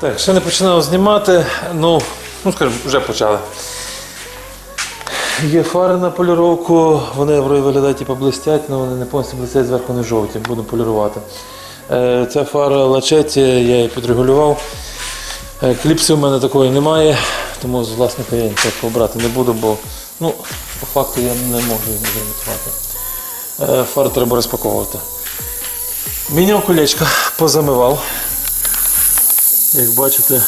Так, ще не починав знімати, ну, ну скажімо, вже почали. Є фари на поліровку, вони виглядають типу блистять, але вони не повністю блистять, зверху не жовті, буду полірувати. Е, Ця фара лачеті, я її підрегулював. Е, Кліпси у мене такої немає, тому з власника я ніякого брати не буду, бо ну, по факту я не можу її зремонтувати. Е, Фару треба розпаковувати. Міняв колечко, позамивав. Як бачите,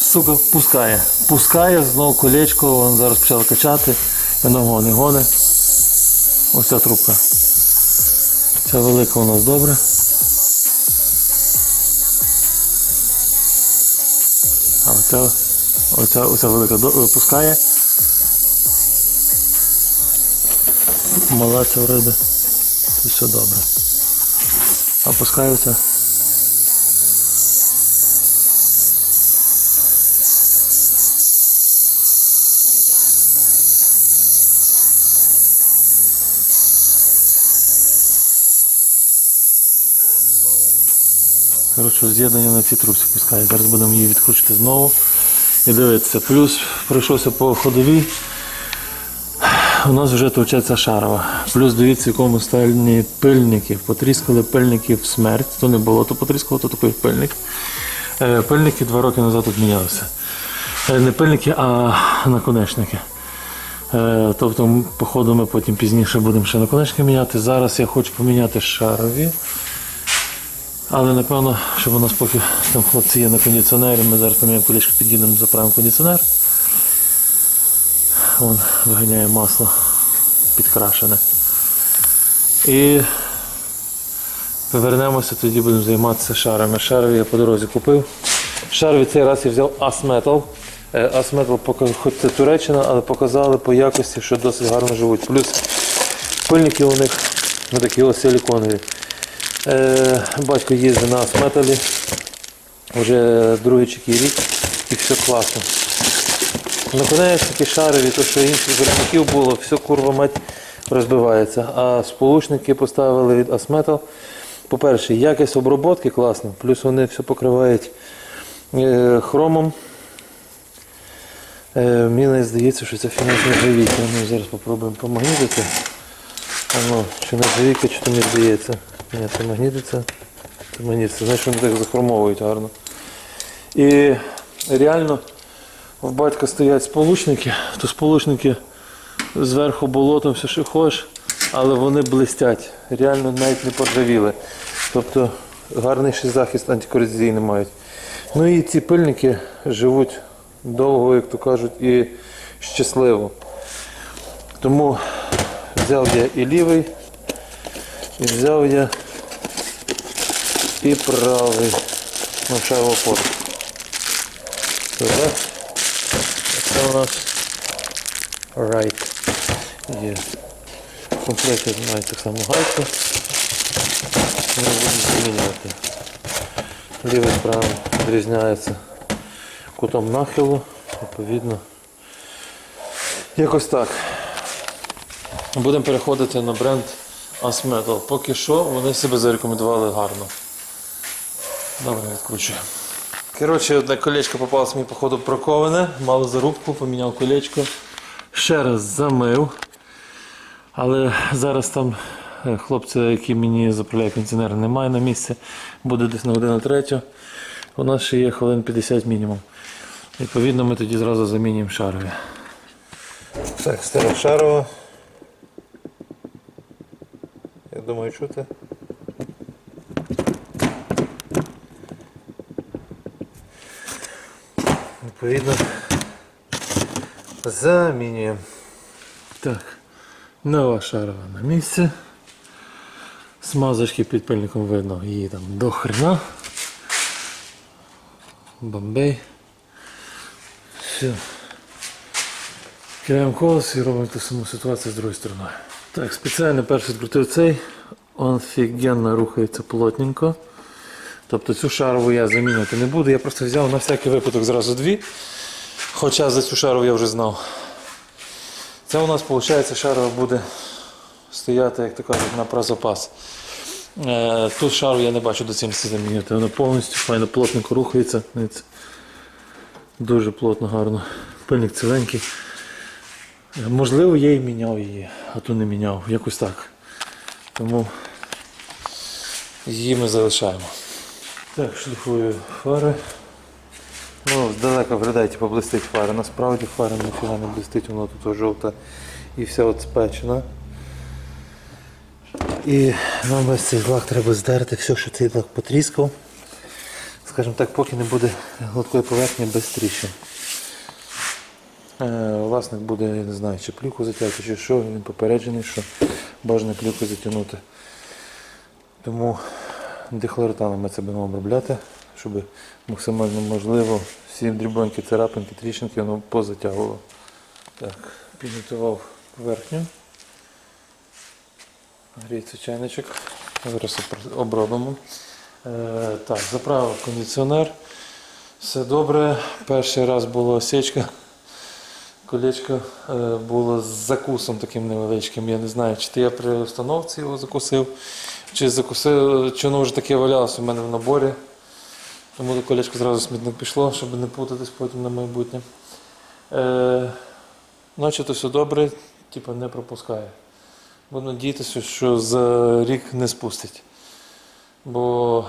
сука пускає. Пускає, знову колечко, воно зараз почало качати, воно гони, гони. Ось ця трубка. Ця велика у нас добре. А оця, оця, оця велика пускає. Мала ця вроде. Все добре. А Коротше, з'єднання на цій трубці пускає. Зараз будемо її відкручувати знову. І дивитися. Плюс пройшовся по ходовій. У нас вже товчеться шарова. Плюс дивіться, в якому стані пильників. Потріскали пильників смерть. То не було, то потріскало, то такий пильник. Е, Пильники два роки назад тут мінялися. Е, Не пильники, а наконечники. Е, Тобто, походу, ми потім пізніше будемо ще наконечники міняти. Зараз я хочу поміняти шарові. Але напевно, щоб у нас поки там хлопці є на кондиціонері, ми зараз поміняємо колішки, під'їдемо, заправимо кондиціонер. Вон виганяє масло підкрашене. І повернемося, тоді будемо займатися шарами. Шарові я по дорозі купив. Шарові цей раз я взяв Asmetal. Е, Asmetal, хоч це Туреччина, але показали по якості, що досить гарно живуть. Плюс пильники у них ну, такі силіконові. Е, батько їздить на Асметалі вже другий чи рік і все класно. Наконечники шарові, то що інших виробників було, все курва мать розбивається. А сполучники поставили від Asmetal. По-перше, якість обробки класна, плюс вони все покривають е, хромом. Е, мені здається, що це фінансова нержавійка. Ми зараз спробуємо помагнітити. А ну, чи нержавійка, чи то не здається. Ні, це магнітиться. Це магнітиться. Знаєш, вони так захромовують гарно. І реально в батька стоять сполучники, то сполучники зверху болотом все що хочеш, але вони блистять. Реально навіть не поржавіли. Тобто гарний ще захист антикорозійний мають. Ну і ці пильники живуть довго, як то кажуть, і щасливо. Тому взяв я і лівий, і взяв я і правий навчав опор. Це у нас right є. В комплекті мають так само гайку. Ми будемо змінювати. Лівий правий відрізняється кутом нахилу, відповідно. Якось так. Будемо переходити на бренд Asmetal. Поки що вони себе зарекомендували гарно. Добре, відкручую. Коротше, одне колечко попалося мені, походу, проковане, мало зарубку, поміняв колечко. Ще раз замив. Але зараз там е, хлопця, який мені заправляє кондиціонер, немає на місці. Буде десь на годину третю. У нас ще є хвилин 50 мінімум. Відповідно, ми тоді зразу замінюємо шарові. Так, стара шарова. Я думаю, чути. Відповідно, замінюємо. Так, нова шарова на місці. Смазочки під пильником видно, її там до хрена. Бомбей. Все. Кидаємо колес і робимо ту саму ситуацію з другої сторони. Так, спеціально перший відкрутив цей. Офігенно рухається плотненько. Тобто цю шарову я замінювати не буду. Я просто взяв на всякий випадок зразу дві. Хоча за цю шарову я вже знав. Це у нас виходить шарова буде стояти, як то кажуть, на прозапас. Е, Тут шару я не бачу до доцільності замінювати. Воно повністю файно плотненько рухається. Дуже плотно, гарно. Пильник ціленький. Е, Можливо, я і міняв її, а то не міняв. Якось так. Тому її ми залишаємо. Так, шліфую фари. Ну, здалека виглядає, типу, фара. Насправді фара ніфіга не блистить, воно тут жовта і вся от спечена. І нам весь цей лак треба здерти, все, що цей лак потріскав. Скажімо так, поки не буде гладкої поверхні без тріщин. Е, власник буде, я не знаю, чи плюху затягти, чи що, він попереджений, що бажано плюху затягнути. Тому дихлоретаном ми це будемо обробляти, щоб максимально можливо всі дрібонькі царапинки, тріщинки воно позатягувало. Так, підготував поверхню. Гріється чайничок. Зараз обробимо. Е, так, заправив кондиціонер. Все добре. Перший раз була осечка. Колечко е, було з закусом таким невеличким. Я не знаю, чи то я при установці його закусив, чи закусив, чи воно вже таке валялося у мене в наборі. Тому до колечко зразу смітник пішло, щоб не путатись потім на майбутнє. Е, начебто все добре, типу не пропускає. Буду надіятися, що за рік не спустить. Бо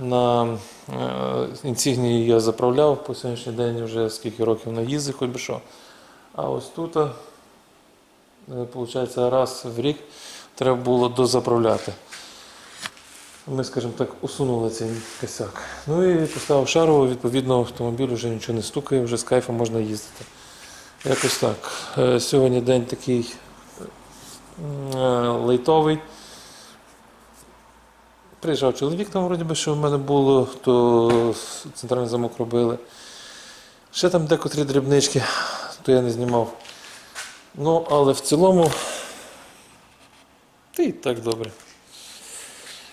на е, інсігнії я заправляв по сьогоднішній день вже скільки років на їздив, хоч би що. А ось тут, е, виходить, раз в рік треба було дозаправляти. Ми, скажімо так, усунули цей косяк. Ну і поставив шарову, відповідно, автомобіль вже нічого не стукає, вже з кайфом можна їздити. Якось так. Е, Сьогодні день такий е, лейтовий. Приїжджав чоловік там, вроді би, що в мене було, то центральний замок робили. Ще там декотрі дрібнички, то я не знімав. Ну, але в цілому, та й так добре.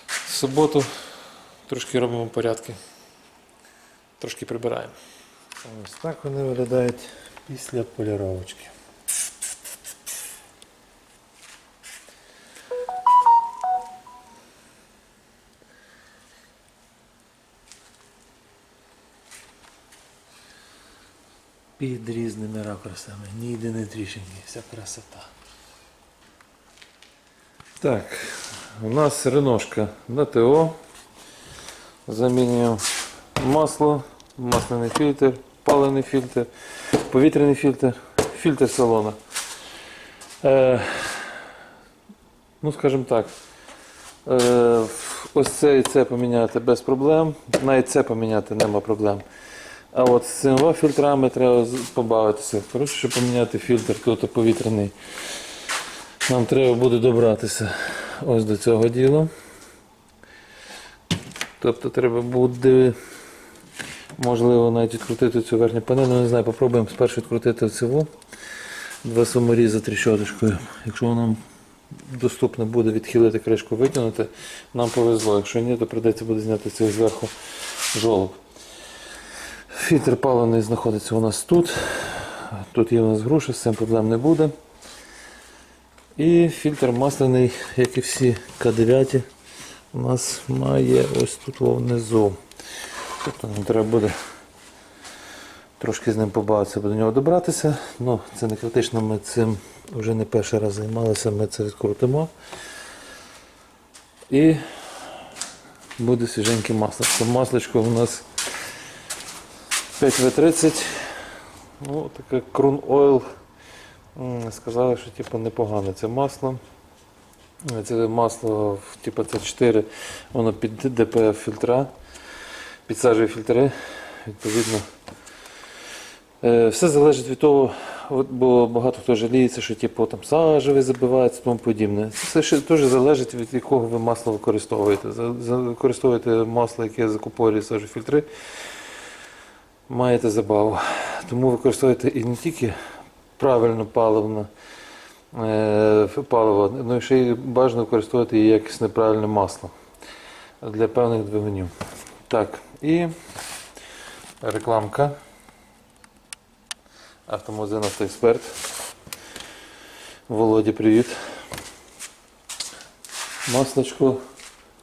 В суботу трошки робимо порядки. Трошки прибираємо. Ось так вони виглядають після поліровочки. Під різними ракурсами, ніде не тріщинки, вся красота. Так, у нас реношка на ТО. Замінюємо масло, масляний фільтр, паливний фільтр, повітряний фільтр, фільтр салона. Е, ну, скажімо так, е, ось це і це поміняти без проблем. Навіть це поміняти нема проблем. А от з цими фільтрами треба побавитися. Коротше, щоб поміняти фільтр тут повітряний. Нам треба буде добратися ось до цього діла. Тобто треба буде, можливо, навіть відкрутити цю верхню панель. Не знаю, попробуємо спершу відкрутити цього. Два саморізи тріщоточкою. Якщо нам доступно буде відхилити кришку, витягнути, нам повезло. Якщо ні, то прийдеться буде зняти цей зверху жолоб. Фільтр паливний знаходиться у нас тут. Тут є у нас груша, з цим проблем не буде. І фільтр масляний, як і всі К9, у нас має ось тут внизу. Тобто нам треба буде трошки з ним побавитися, до нього добратися. Ну, це не критично, ми цим вже не перший раз займалися, ми це відкрутимо. І буде свіженьке масло. Це масличко у нас 5В30. Ну, таке Крун Oil. Сказали, що типу, непогане це масло. Це масло типу, це 4, воно під ДПФ фільтра, підсаджує фільтри. Відповідно. Е, Все залежить від того, бо багато хто жаліється, що типу, там сажевий забивається тому подібне. Це все дуже залежить від якого ви масла використовуєте. Використовуєте масло, яке закупорює сажофільтри, маєте забаву. Тому використовуйте і не тільки правильно паливно е, паливо, ну і ще й бажано використовувати і якісне правильне масло для певних двигунів. Так, і рекламка. Автомагазин Автоексперт. Володі, привіт. Маслочко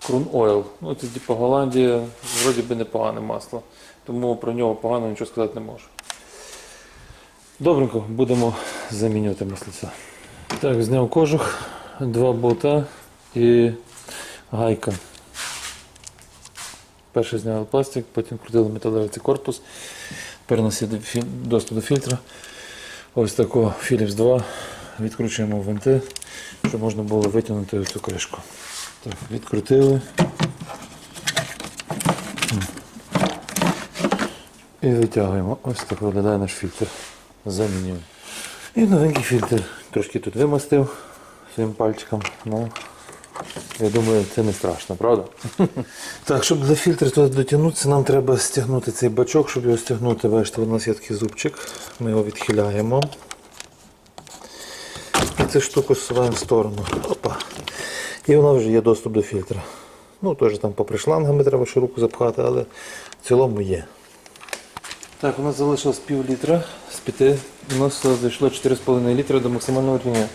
Крун Oil. Ну, це типу Голландія, вроді би непогане масло. Тому про нього погано нічого сказати не можу. Добренько, будемо замінювати маслиця. Так, зняв кожух, два болта і гайка. Перше зняли пластик, потім крутили металевий корпус. Фі- доступ до фільтра. Ось такого Philips 2. Відкручуємо винти, щоб можна було витягнути цю кришку. Так, відкрутили. І витягуємо. Ось так виглядає наш фільтр. Замінюємо. І новенький фільтр. Трошки тут вимастив своїм пальчиком. Ну, я думаю, це не страшно, правда? Так, щоб до фільтру туди дотягнутися, нам треба стягнути цей бачок, щоб його стягнути. Бачите, у нас є такий зубчик. Ми його відхиляємо. І цю штуку зсуваємо в сторону. Опа. І вона вже є доступ до фільтра. Ну, теж там попри шлангами треба ще руку запхати, але в цілому є. Так, у нас залишилось пів літра з п'яти. У нас зайшло 4,5 літра до максимального рівня.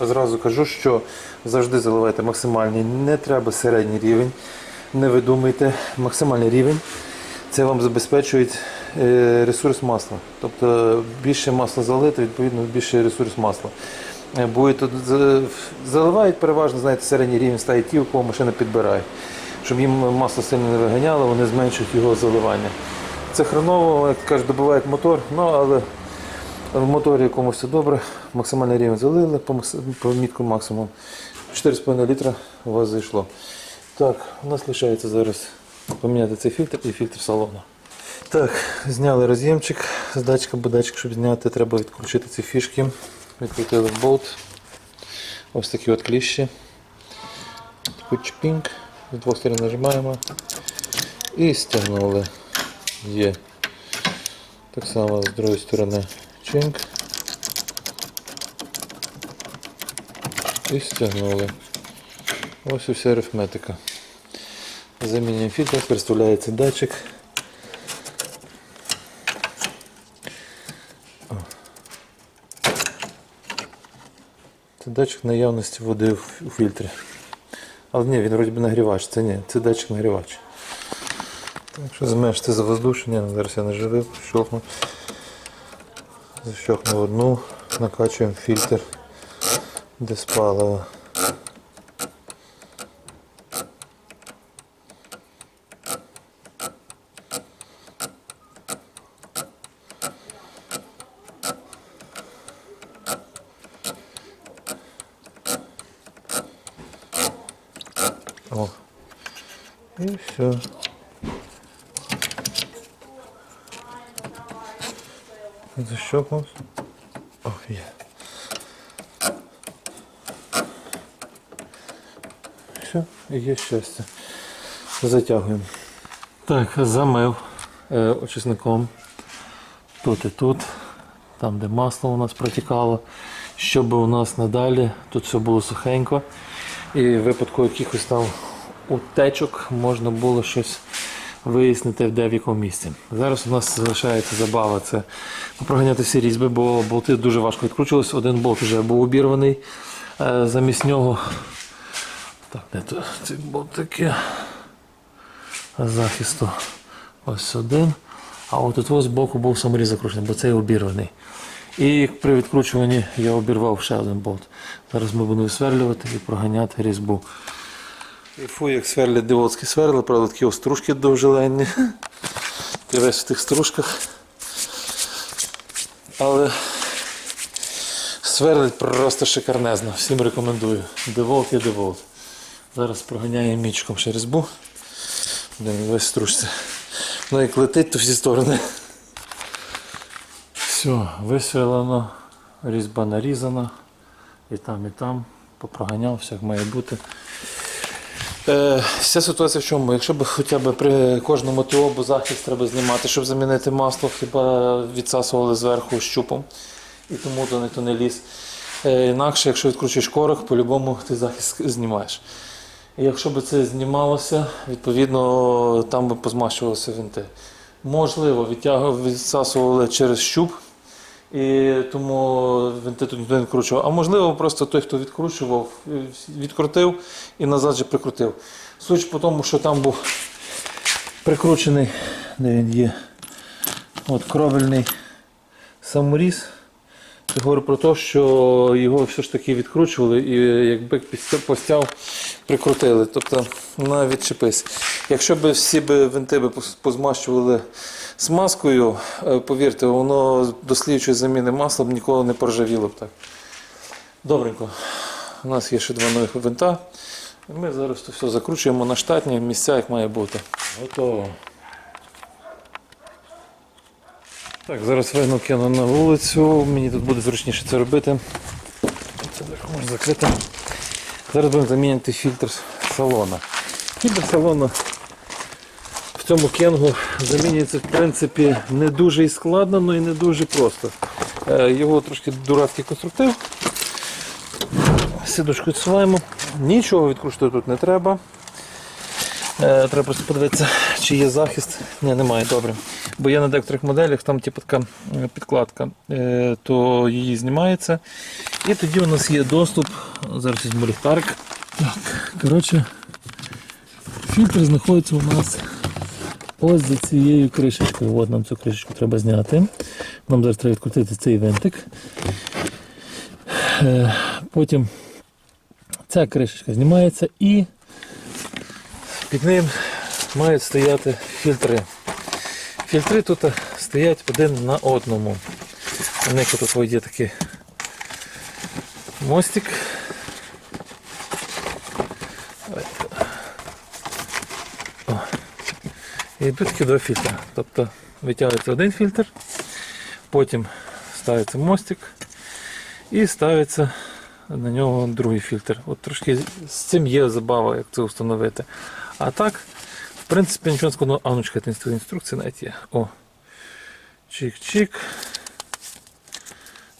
Зразу кажу, що завжди заливайте максимальний. Не треба середній рівень. Не видумуйте максимальний рівень. Це вам забезпечує е, ресурс масла. Тобто більше масла залити, відповідно більше ресурс масла. Е, Буде тут заливають переважно, знаєте, середній рівень ставить ті, у кого машина підбирає. Щоб їм масло сильно не виганяло, вони зменшують його заливання. Це хреново, як кажуть, добивають мотор, ну але в моторі якомусь все добре, максимальний рівень залили по, по мітку максимум. 4,5 літра у вас зайшло. Так, у нас лишається зараз поміняти цей фільтр і фільтр салону. Так, зняли роз'ємчик з датчика, бо датчик, щоб зняти, треба відкручити ці фішки. Відкрутили болт. Ось такі от кліщі. Таку чпінг. З двох сторон нажимаємо і стягнули. Є. Так само з другої сторони чинк. І стягнули. Ось і вся арифметика. Замінюємо фільтр, представляється датчик. Це датчик наявності води у фільтрі. Але ні, він вроді би нагрівач, це ні, це датчик нагрівач. Якщо зменшити завоздушення, зараз я наживив, щелкну. Защелкнув одну, накачуємо фільтр без палива. О. І все. Защелкнул. О, є. Все, є щастя. Затягуємо. Так, замив е, очисником. Тут і тут, там, де масло у нас протікало. Щоб у нас надалі тут все було сухенько. І в випадку якихось там утечок можна було щось вияснити, де в якому місці. Зараз у нас залишається забава це проганяти всі різьби, бо болти дуже важко відкручувалися. Один болт вже був обірваний. Е, Замість нього. Так, де тут ці болтики захисту. Ось один. А от тут ось збоку був саморіз закручений, бо цей обірваний. І при відкручуванні я обірвав ще один болт. Зараз ми будемо сверлювати і проганяти різьбу. І фу, як сверлять дивоцькі сверли, правда, такі ось стружки довжеленні. Ти весь в тих стружках. Але сверлить просто шикарнезно. Всім рекомендую. Деволт є деволт. Зараз проганяємо мічком ще різьбу. Він весь стружці. Ну як летить, то всі сторони. Все, висверлено, різьба нарізана. І там, і там. Попроганяв, як має бути. Е, вся ситуація в чому? Якщо б хоча б при кожному ТО захист треба знімати, щоб замінити масло, хіба відсасували зверху щупом. І тому то не то не ліз. Е, інакше, якщо відкручуєш корок, по-любому ти захист знімаєш. Якщо б це знімалося, відповідно там би позмащувалися винти. Можливо, відтягували, відсасували через щуп І тому він тут ніхто не відкручував. А можливо, просто той, хто відкручував, е, відкрутив і назад же прикрутив. Суть по тому, що там був прикручений, де він є. От кровельний саморіз. Я говорю про те, що його все ж таки відкручували і якби постяв прикрутили. Тобто на відчепись. Якщо б всі б винти пос- позмащували смазкою, е, повірте, воно до слідчої заміни масла б ніколи не поржавіло б так. Добренько. У нас є ще два нових винта. Ми зараз то все закручуємо на штатні місця, як має бути. Готово. Так, зараз вийну кину на вулицю. Мені тут буде зручніше це робити. Це можна закрити. Зараз будемо замінювати фільтр салона. Фільтр салона в цьому кенгу замінюється в принципі не дуже і складно, але і не дуже просто. Е, Його трошки дурацький конструктив. Сидушку відсуваємо. Нічого відкручувати тут не треба. Е, Треба просто подивитися, чи є захист. Ні, немає, добре. Бо є на декоторих моделях, там типу така е, підкладка, е, то її знімається. І тоді у нас є доступ. Зараз візьму ліхтарик. Так, коротше, фільтр знаходиться у нас ось за цією кришечкою. От нам цю кришечку треба зняти. Нам зараз треба відкрутити цей винтик. Е, Потім ця кришечка знімається і під ним мають стояти фільтри. Фільтри тут стоять один на одному. У них тут є такий мостик. І йдуть такі два фільтри. Тобто витягується один фільтр, потім ставиться мостик і ставиться на нього другий фільтр. От трошки з цим є забава, як це встановити. А так, в принципі, нічого складного. А ну чекайте, інстру- інструкція навіть є. О. Чик-чик.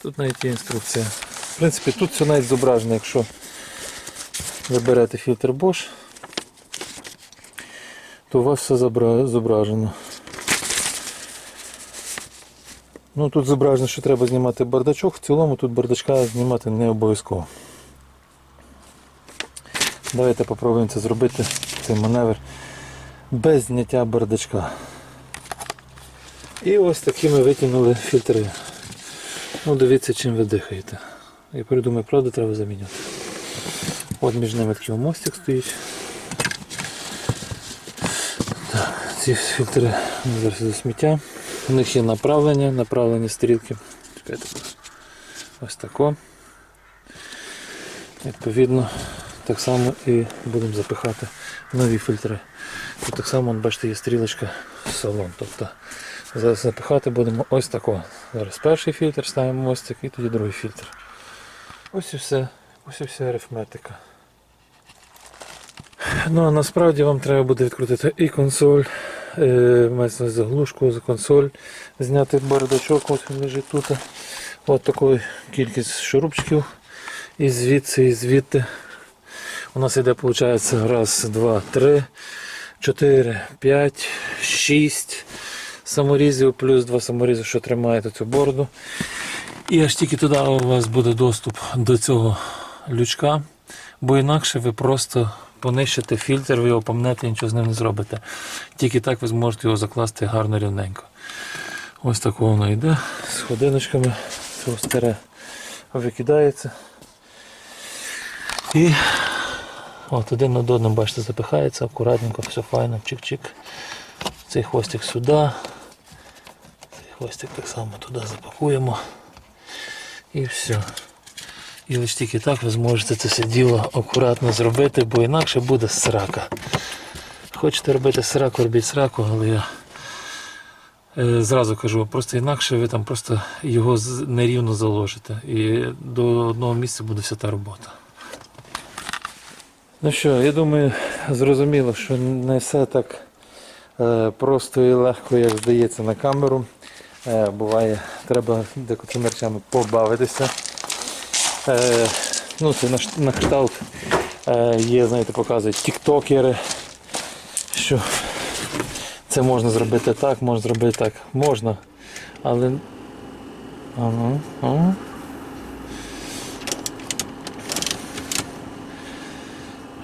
Тут навіть є інструкція. В принципі, тут все навіть зображено, якщо ви берете фільтр Bosch, то у вас все зображено. Ну тут зображено, що треба знімати бардачок, в цілому тут бардачка знімати не обов'язково. Давайте попробуємо це зробити, цей маневр без зняття бардачка. І ось такі ми витягнули фільтри. Ну дивіться, чим ви дихаєте. Я придумаю, правда, треба замінювати. От між ними такий мостик стоїть. Так, ці фільтри ми зараз до сміття. У них є направлення, направлені стрілки. Чекайте. Ось тако. Відповідно, так само і будемо запихати нові фільтри. Тут так само, бачите, є стрілочка салон. Тобто зараз запихати будемо ось тако. Зараз перший фільтр ставимо мостик і тоді другий фільтр. Ось і все. Ось і вся арифметика. Ну а насправді вам треба буде відкрутити і консоль, мається заглушку за консоль, зняти бардачок, ось він лежить тут. От таку кількість шурупчиків. І звідси, і звідти. У нас йде, виходить, раз, два, три, чотири, п'ять, шість саморізів, плюс два саморізи, що тримаєте цю борду. І аж тільки туди у вас буде доступ до цього лючка, бо інакше ви просто понищите фільтр, ви його помнете нічого з ним не зробите. Тільки так ви зможете його закласти гарно рівненько. Ось так воно йде з ходиночками, це старе викидається. І от один над одним, бачите, запихається, акуратненько, все файно, чик-чик. Цей хвостик сюди. Цей хвостик так само туди запакуємо. І все. І лише тільки так ви зможете це все діло акуратно зробити, бо інакше буде срака. Хочете робити сраку, робіть сраку, але я е, зразу кажу, просто інакше ви там просто його нерівно заложите. І до одного місця буде вся та робота. Ну що, я думаю, зрозуміло, що не все так е, просто і легко, як здається на камеру. Е, буває, треба декотрими побавитися. Е, ну, це на, кшталт е, є, знаєте, показують тіктокери, що це можна зробити так, можна зробити так, можна, але Ага, ага.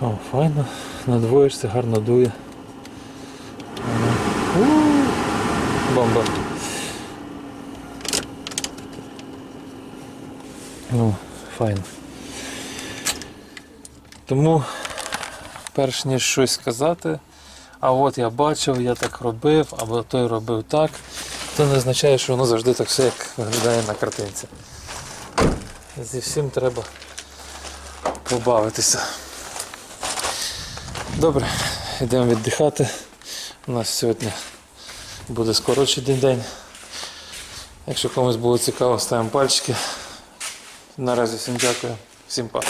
О, файно. Надвоїшся, гарно дує. Ага. У, Бомба. Ну, файно. Тому, перш ніж щось сказати, а от я бачив, я так робив, або той робив так, то не означає, що воно завжди так все як виглядає на картинці. Зі всім треба побавитися. Добре, йдемо віддихати. У нас сьогодні буде скорочений день. Якщо комусь було цікаво, ставимо пальчики. Наразі всім дякую, всім па.